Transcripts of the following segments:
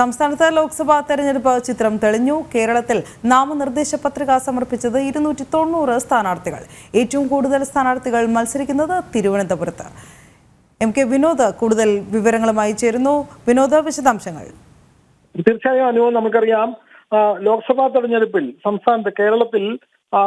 സംസ്ഥാനത്ത് ലോക്സഭാ തെരഞ്ഞെടുപ്പ് ചിത്രം തെളിഞ്ഞു. കേരളത്തിൽ നാമനിർദ്ദേശ പത്രിക സമർപ്പിച്ചത് ഇരുന്നൂറ്റി തൊണ്ണൂറ് സ്ഥാനാർത്ഥികൾ. ഏറ്റവും കൂടുതൽ സ്ഥാനാർത്ഥികൾ മത്സരിക്കുന്നത് തിരുവനന്തപുരത്ത്. എം കെ വിനോദ് കൂടുതൽ വിവരങ്ങളുമായി ചേരുന്നു. വിനോദ വിശദാംശങ്ങൾ. തീർച്ചയായും അനുഭവം നമുക്കറിയാം ലോക്സഭാ തെരഞ്ഞെടുപ്പിൽ സംസ്ഥാനത്ത് കേരളത്തിൽ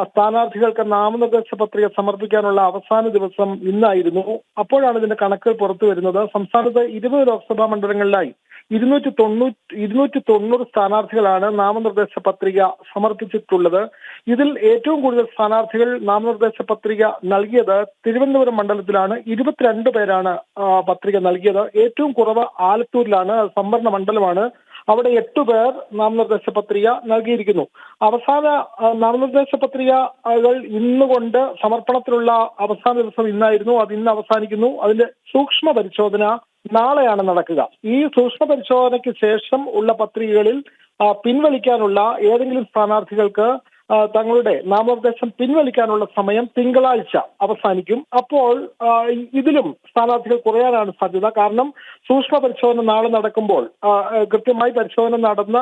സ്ഥാനാർത്ഥികൾക്ക് നാമനിർദ്ദേശ പത്രിക സമർപ്പിക്കാനുള്ള അവസാന ദിവസം ഇന്നായിരുന്നു. അപ്പോഴാണ് ഇതിന്റെ കണക്കുകൾ പുറത്തു വരുന്നത്. സംസ്ഥാനത്ത് ഇരുപത് ലോക്സഭാ മണ്ഡലങ്ങളിലായി ഇരുന്നൂറ്റി തൊണ്ണൂറ്റി ഇരുന്നൂറ്റി തൊണ്ണൂറ് സ്ഥാനാർത്ഥികളാണ് നാമനിർദ്ദേശ പത്രിക സമർപ്പിച്ചിട്ടുള്ളത്. ഇതിൽ ഏറ്റവും കൂടുതൽ സ്ഥാനാർത്ഥികൾ നാമനിർദ്ദേശ പത്രിക നൽകിയത് തിരുവനന്തപുരം മണ്ഡലത്തിലാണ്. ഇരുപത്തിരണ്ട് പേരാണ് പത്രിക നൽകിയത്. ഏറ്റവും കുറവ് ആലത്തൂരിലാണ് സംവരണ മണ്ഡലമാണ്. അവിടെ എട്ടു പേർ നാമനിർദ്ദേശ പത്രിക നൽകിയിരിക്കുന്നു. അവസാന നാമനിർദ്ദേശ പത്രികകൾ ഇന്നുകൊണ്ട് സമർപ്പണത്തിലുള്ള അവസാന ദിവസം ഇന്നായിരുന്നു. അത് ഇന്ന് അവസാനിക്കുന്നു. അതിന്റെ സൂക്ഷ്മ പരിശോധന നാളെയാണ് നടക്കുക. ഈ സൂക്ഷ്മ പരിശോധനയ്ക്ക് ശേഷം ഉള്ള പത്രികകളിൽ പിൻവലിക്കാനുള്ള ഏതെങ്കിലും സ്ഥാനാർത്ഥികൾക്ക് തങ്ങളുടെ നാമനിർദ്ദേശം പിൻവലിക്കാനുള്ള സമയം തിങ്കളാഴ്ച അവസാനിക്കും. അപ്പോൾ ഇതിലും സ്ഥാനാർത്ഥികൾ കുറയാനാണ് സാധ്യത. കാരണം സൂക്ഷ്മ പരിശോധന നാളെ നടക്കുമ്പോൾ കൃത്യമായി പരിശോധന നടന്ന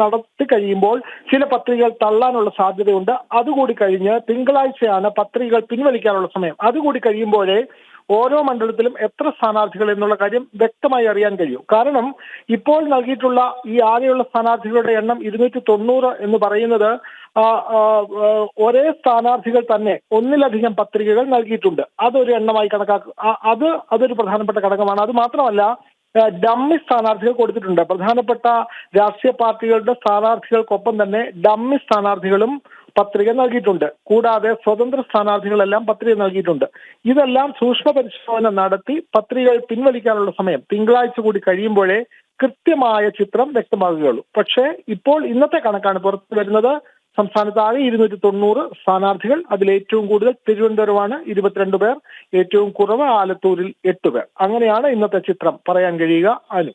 നടത്തി കഴിയുമ്പോൾ ചില പത്രികകൾ തള്ളാനുള്ള സാധ്യതയുണ്ട്. അതുകൂടി കഴിഞ്ഞ് തിങ്കളാഴ്ചയാണ് പത്രികകൾ പിൻവലിക്കാനുള്ള സമയം. അതുകൂടി കഴിയുമ്പോഴേ ഓരോ മണ്ഡലത്തിലും എത്ര സ്ഥാനാർത്ഥികൾ എന്നുള്ള കാര്യം വ്യക്തമായി അറിയാൻ കഴിയും. കാരണം ഇപ്പോൾ നൽകിയിട്ടുള്ള ഈ ആകെയുള്ള സ്ഥാനാർത്ഥികളുടെ എണ്ണം ഇരുന്നൂറ്റി തൊണ്ണൂറ് എന്ന് പറയുന്നത് ഒരേ സ്ഥാനാർത്ഥികൾ തന്നെ ഒന്നിലധികം പത്രികകൾ നൽകിയിട്ടുണ്ട്. അതൊരു എണ്ണമായി കണക്കാക്കുക അത് അതൊരു പ്രധാനപ്പെട്ട ഘടകമാണ്. അത് മാത്രമല്ല ഡമ്മി സ്ഥാനാർത്ഥികൾ കൊടുത്തിട്ടുണ്ട്. പ്രധാനപ്പെട്ട രാഷ്ട്രീയ പാർട്ടികളുടെ സ്ഥാനാർത്ഥികൾക്കൊപ്പം തന്നെ ഡമ്മി സ്ഥാനാർത്ഥികളും പത്രിക നൽകിയിട്ടുണ്ട്. കൂടാതെ സ്വതന്ത്ര സ്ഥാനാർത്ഥികളെല്ലാം പത്രിക നൽകിയിട്ടുണ്ട്. ഇതെല്ലാം സൂക്ഷ്മ പരിശോധന നടത്തി പത്രികകൾ പിൻവലിക്കാനുള്ള സമയം തിങ്കളാഴ്ച കൂടി കഴിയുമ്പോഴേ കൃത്യമായ ചിത്രം വ്യക്തമാകുകയുള്ളൂ. പക്ഷേ ഇപ്പോൾ ഇന്നത്തെ കണക്കാണ് പുറത്തു വരുന്നത്. സംസ്ഥാനത്ത് ആകെ ഇരുന്നൂറ്റി തൊണ്ണൂറ് സ്ഥാനാർത്ഥികൾ അതിൽ ഏറ്റവും കൂടുതൽ തിരുവനന്തപുരമാണ് ഇരുപത്തിരണ്ട് പേർ ഏറ്റവും കുറവ് ആലത്തൂരിൽ എട്ട് പേർ. അങ്ങനെയാണ് ഇന്നത്തെ ചിത്രം. പറയാൻ കഴിയുക അനു.